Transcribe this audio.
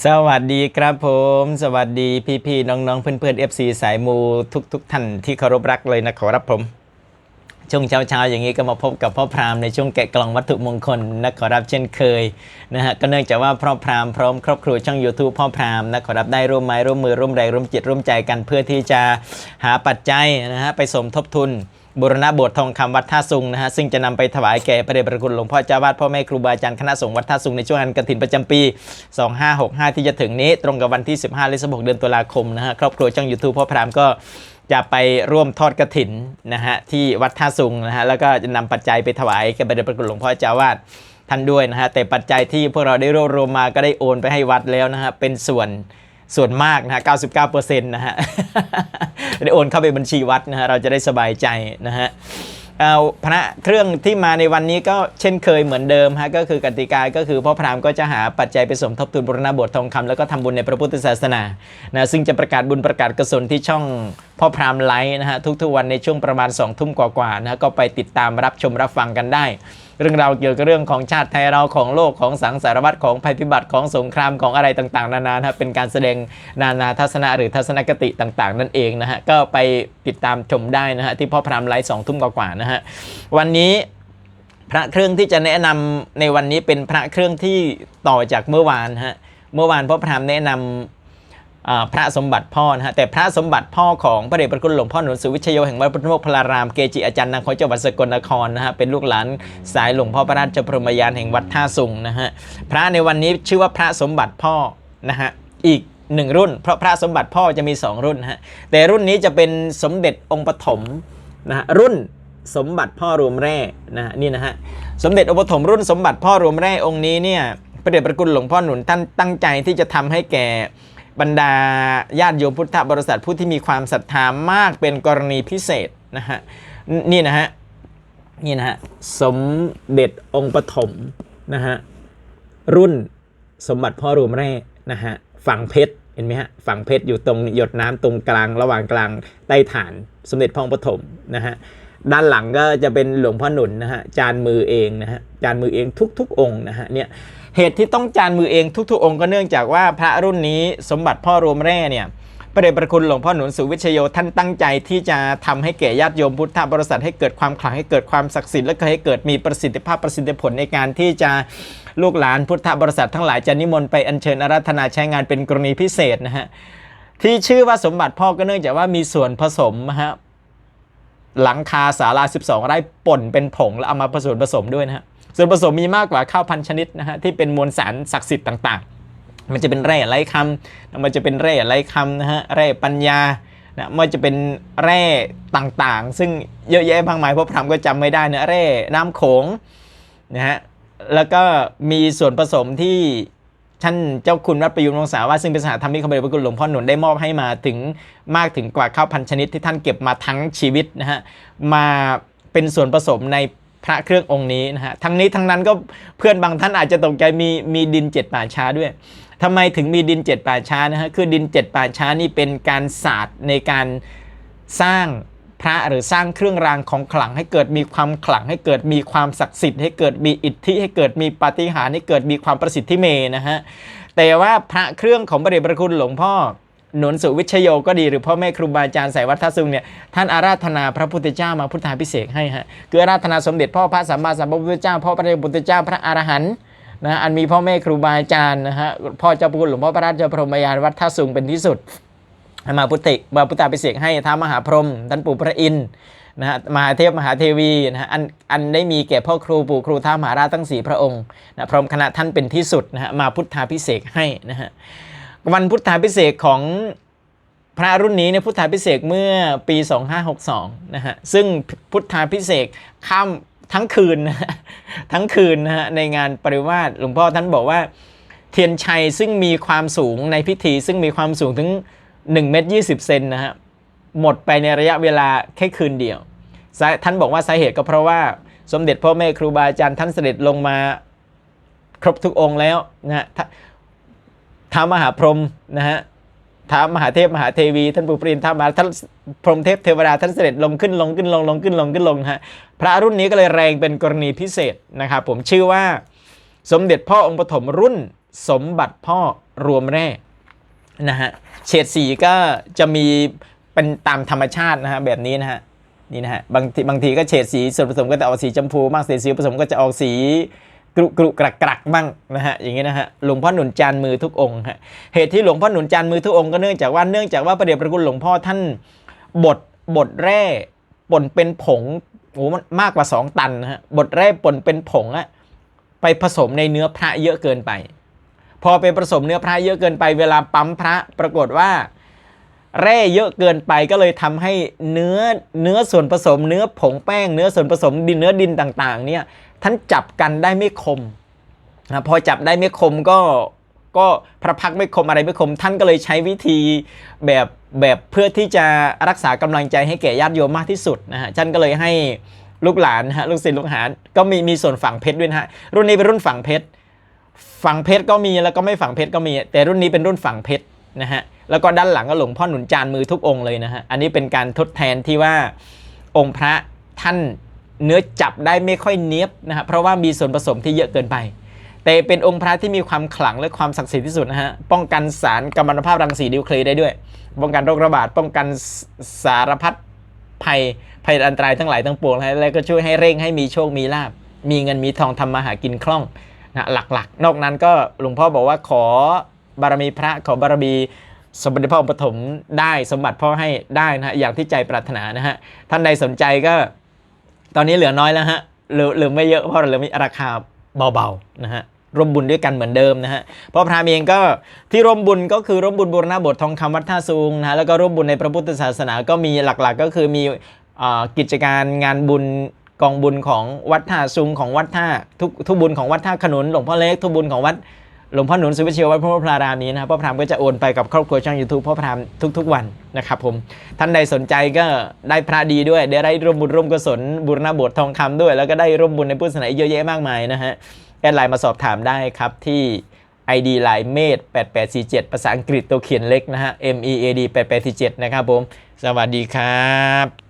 สวัสดีครับผม สวัสดีพี่ๆน้องๆ เพื่อนๆ FC สายมูทุกๆทท่านที่เคารพรักเลยนะขอรับผม ช่วงเช้าๆ อย่างนี้ก็มาพบกับพ่อพราหมณ์ในช่วงแกะกล่องวัตถุมงคลนะขอรับเช่นเคยนะฮะก็เนื่องจากว่าพ่อพราหมณ์พร้อมครอบครัวช่อง YouTube พ่อพราหมณ์นะขอรับได้ร่วมไม้ร่วมมือร่วมแรงร่วมจิตร่วมใจกันเพื่อที่จะหาปัจจัยนะฮะไปสมทบทุน บูรณะโบสถ์ทองคำวัดท่าซุงนะฮะซึ่งจะนำไปถวายแก่พระเดชพระคุณหลวงพ่อเจ้าวาดพ่อแม่ครูบาอาจารย์คณะสงฆ์วัดท่าซุงในช่วงงานกฐินประจำปี 2565 ที่จะถึงนี้ ตรงกับวันที่ 15และ16เดือนตุลาคมนะฮะครอบครัวช่อง YouTube พ่อพรามก็จะไปร่วมทอดกระถินนะฮะที่วัดท่าซุงนะฮะแล้วก็จะนำปัจจัยไปถวายแก่พระเดชพระคุณหลวงพ่อเจ้าวาดท่านด้วยนะฮะแต่ปัจจัยที่พวกเราได้รวบรวมมาก็ได้โอนไปให้วัดแล้วนะฮะเป็นส่วน ส่วนมากนะฮะ 99%นะฮะ ได้โอนเข้าไปบัญชีวัดนะฮะ เราจะได้สบายใจนะฮะเอาพระเครื่องที่มาในวันนี้ก็เช่นเคยเหมือนเดิมฮะก็คือกติกาก็คือพ่อพรามก็จะหาปัจจัยไปสมทบทุนบรณบสถ์ทองคำแล้วก็ทำบุญในพระพุทธศาสนานะซึ่งจะประกาศบุญประกาศกุศลที่ช่องพ่อพรามไลฟ์นะฮะทุกๆวันในช่วงประมาณ2องทุ่มกว่าๆนะฮะก็ไปติดตามรับชมรับฟังกันได้เรื่องราวเกี่ยวกับเรื่องของชาติไทยเราของโลกของสังสารวัตรของภัยพิบัติของสงครามของอะไรต่างๆ นานานะฮะเป็นการแสดงนานาทัศนะหรือทัศนคติต่างๆ นั่นเองนะฮะก็ไปติดตามชมได้นะฮะที่พ่อพรามไลฟ์สองทุ่มกว่าๆนะฮะวันนี้พระเครื่องที่จะแนะนำในวันนี้เป็นพระเครื่องที่ต่อจากเมื่อวานฮะเมื่อวานพ่อพรามแนะนำอ่า พระสมบัติพ่อนะฮะแต่พระสมบัติพ่อของพระเดชพระคุณหลวงพ่อหนุนสุวิชโยแห่งวัดพุทธโมกพลารามเกจิอาจารย์นางของจังหวัดสกลนครนะฮะเป็นลูกหลานสายหลวงพ่อพระราชพรหมยานแห่งวัดท่าสุงนะฮะพระในวันนี้ชื่อว่าพระสมบัติพ่อนะฮะอีกหนึ่งรุ่น เพราะพระสมบัติพ่อจะมีสองรุ่นนะฮะแต่รุ่นนี้จะเป็นสมเด็จองค์ปฐมนะฮะรุ่นสมบัติพ่อรวมแร่นะฮะนี่นะฮะสมเด็จองค์ปฐมรุ่นสมบัติพ่อรวมแร่องค์นี้เนี่ยพระเดชพระคุณหลวงพ่อหนุนท่านตั้งใจที่จะทำให้แก่ บรรดาญาติโยมพุทธบริษัทผู้ที่มีความศรัทธามากเป็นกรณีพิเศษนะฮะนี่นะฮะนี่นะฮะสมเด็จองค์ปฐมนะฮะรุ่นสมบัติพ่อรวมแร่นะฮะฝั่งเพชรเห็นไหมฮะฝั่งเพชรอยู่ตรงหยดน้ำตรงกลางระหว่างกลางใต้ฐาน สมเด็จพ่อองค์ปฐมนะฮะ ด้านหลังก็จะเป็นหลวงพ่อหนุนนะฮะจานมือเองนะฮะจานมือเองทุกๆ องค์นะฮะเนี่ยเหตุที่ต้องจานมือเองทุกๆ องค์ก็เนื่องจากว่าพระรุ่นนี้สมบัติพ่อรวมแร่เนี่ยพระเดชพระคุณหลวงพ่อหนุนสุวิชโยท่านตั้งใจที่จะทำให้แก่ญาติโยมพุทธบริษัทให้เกิดความขลังให้เกิดความศักดิ์สิทธิ์และก็ให้เกิดมีประสิทธิภาพประสิทธิผลในการที่จะลูกหลานพุทธบริษัททั้งหลายจะนิมนต์ไปอัญเชิญอาราธนาใช้งานเป็นกรณีพิเศษนะฮะที่ชื่อว่าสมบัติพ่อก็เนื่องจากว่ามีส่วนผสมฮะ หลังคาศาลา12 ไร่ป่นเป็นผงแล้วเอามาผสมผสมด้วยนะฮะส่วนผสมมีมากกว่าข้าวพันชนิดนะฮะที่เป็นมวลสารศักดิ์สิทธิ์ต่างๆ มันจะเป็นแร่ไร้คำมันจะเป็นแร่ไร้คำนะฮะแร่ปัญญานะมันจะเป็นแร่ต่างๆ ซึ่งเยอะแยะมากมายเพราะพรามก็จำไม่ได้นะแร่น้ำโขงนะฮะแล้วก็มีส่วนผสมที่ ท่านเจ้าคุณวัดประยุมวงศาว่าซึ่งเป็นสถาธรรมิกของพระเดชพระคุณหลวงพ่อหนุนได้มอบให้มาถึงมากถึงกว่าข้าวพันชนิดที่ท่านเก็บมาทั้งชีวิตนะฮะมาเป็นส่วนผสมในพระเครื่ององค์นี้นะฮะทั้งนี้ทั้งนั้นก็เพื่อนบางท่านอาจจะตกใจมีมีดินเจ็ดป่าช้าด้วยทำไมถึงมีดินเจ็ดป่าช้านะฮะคือดินเจ็ดป่าช้านี่เป็นการศาสตร์ในการสร้าง พระหรือสร้างเครื่องรางของขลังให้เกิดมีความขลังให้เกิดมีความศักดิ์สิทธิ์ให้เกิดมีอิทธิให้เกิดมีปาฏิหาริย์ให้เกิดมีความประสิทธิเมนะฮะแต่ว่าพระเครื่องของพระเดชพระคุณหลวงพ่อหนุนสุวิชโยก็ดีหรือพ่อแม่ครูบาอาจารย์สายวัดท่าซุงเนี่ยท่านอาราธนาพระพุทธเจ้ามาพุทธาพิเศษให้ฮะคืออาราธนาสมเด็จพ่อพระสัมมาสัมพุทธเจ้าพ่อพระเดชพุทธเจ้าพระอรหันต์นะอันมีพ่อแม่ครูบาอาจารย์นะฮะพ่อเจ้าพระคุณหลวงพ่อพระราชพรหมยานวัดท่าซุงเป็นที่สุด มาพุทธิมาพุทธาพิเศษกให้ท้ามหาพรหมท่านปู่พระอินทร์นะฮะมหาเทพมหาเทวีนะฮะอันอันได้มีแก่พ่อครูปู่ครูท้ามหาราชทั้งสี่พระองค์นะพร้อมคณะท่านเป็นที่สุดนะฮะมาพุทธาพิเศษให้นะฮะวันพุทธาพิเศษของพระรุ่นนี้เนี่ยพุทธาพิเศษเมื่อปี 2562นะฮะซึ่งพุทธาพิเศษข้ามทั้งคืนนะทั้งคืนนะฮะในงานปริวาสหลวงพ่อท่านบอกว่าเทียนชัยซึ่งมีความสูงในพิธีซึ่งมีความสูงถึง 1เมตร20 เซนนะฮะ หมดไปในระยะเวลาแค่คืนเดียว ท่านบอกว่าสาเหตุก็เพราะว่าสมเด็จพ่อแม่ครูบาอาจารย์ท่านเสด็จลงมาครบทุกองค์แล้วนะฮะท้ามหาพรหมนะฮะท้ามหาเทพมหาเทวีท่านปุปรินท้ามหาท่านพรหมเทพเทวดาท่านเสด็จลงขึ้นลงขึ้นลงลงขึ้นลงขึ้นลงฮะพระรุ่นนี้ก็เลยแรงเป็นกรณีพิเศษนะครับผมชื่อว่า สมเด็จพ่อองค์ปฐมรุ่น สมบัติพ่อรวมแร่ นะฮะเฉดสีก็จะมีเป็นตามธรรมชาตินะฮะแบบนี้นะฮะนี่นะฮะบางทีบางทีก็เฉดสีส่วนผสมก็จะออกสีชมพูบ้างเฉดสีผสมก็จะออกสีกรุกรุกรักกรักบ้างนะฮะอย่างนี้นะฮะหลวงพ่อหนุนจานมือทุกองค์ฮะเหตุที่หลวงพ่อหนุนจานมือทุกองค์ก็เนื่องจากว่าเนื่องจากว่าประเดชพระคุณหลวงพ่อท่านบดบดแร่ป่นเป็นผงโอ้มันมากกว่า 2 ตันนะฮะบดแร่ป่นเป็นผงอะไปผสมในเนื้อพระเยอะเกินไป พอไปผสมเนื้อพระเยอะเกินไปเวลาปั๊มพระปรากฏว่า แร่เยอะเกินไปก็เลยทำให้เนื้อเนื้อส่วนผสม เนื้อผงแป้ง เนื้อส่วนผสมดินเนื้อดินต่างๆ เนี่ยท่านจับกันได้ไม่คมนะพอจับได้ไม่คมก็ก็พระพักไม่คมอะไรไม่คม ท่านก็เลยใช้วิธีแบบแบบเพื่อที่จะรักษากำลังใจให้แก่ญาติโยมมากที่สุดนะฮะท่านก็เลยให้ลูกหลานนะฮะลูกศิษย์ลูกหา ก็มีมีส่วนฝังเพชรด้วยนะฮะรุ่นนี้เป็นรุ่นฝังเพชร ฝังเพชรก็มีแล้วก็ไม่ฝังเพชรก็มี แต่รุ่นนี้เป็นรุ่นฝังเพชรนะฮะแล้วก็ด้านหลังก็หลวงพ่อหนุนจานมือทุกองค์เลยนะฮะอันนี้เป็นการทดแทนที่ว่าองค์พระท่านเนื้อจับได้ไม่ค่อยเนี้ยบนะฮะเพราะว่ามีส่วนผสมที่เยอะเกินไป แต่เป็นองค์พระที่มีความขลังและความศักดิ์สิทธิ์ที่สุดนะฮะป้องกันสารกัมมันตภาพรังสีนิวเคลียได้ด้วย ป้องกันโรคระบาดป้องกันสารพัดภัยภัยอันตรายทั้งหลายทั้งปวงแล้วก็ช่วยให้เร่งให้มีโชคมีลาบมีเงินมีทองทำมาหากินคล่อง นะหลักๆ นอกนั้นก็หลวงพ่อบอกว่าขอบารมีพระขอบารมีสมเด็จพระอปฐมได้สมบัติพ่อให้ได้นะฮะอย่างที่ใจปรารถนานะฮะท่านใดสนใจก็ ตอนนี้เหลือน้อยแล้วฮะเหลือเหลือไม่เยอะเพราะเหลือมีราคาเบาๆนะฮะร่วมบุญด้วยกันเหมือนเดิมนะฮะเพราะพระเองก็ที่ร่วมบุญก็คือร่วมบุญบูรณะบททองคำวัดท่าซูงนะฮะแล้วก็ร่วมบุญในพระพุทธศาสนาก็มีหลักๆ ก็คือมีอกิจการงานบุญ กองบุญของวัดท่าซุงของวัดท่าทุกทุกบุญของวัดท่าขนุนหลวงพ่อเล็กทุกบุญของวัดหลวงพ่อหนุนสุวิเชียววัดพระพรารามนี้นะครับพ่อพรามก็จะโอนไปกับครอบครัวช่อง YouTube พ่อพรามทุก ๆ วันนะครับผมท่านใดสนใจก็ได้พระดีด้วย ได้ได้ร่วมบุญร่วมกุศลบุรณะโบสถ์ทองคำด้วย แล้วก็ได้ร่วมบุญในพุทธศาสนาเยอะแยะมากมายนะฮะแอดไลน์มาสอบถามได้ครับที่ ID ไลน์เมด8847 ภาษาอังกฤษตัวเขียนเล็กนะฮะ M E A D 8847 นะครับผม สวัสดีครับ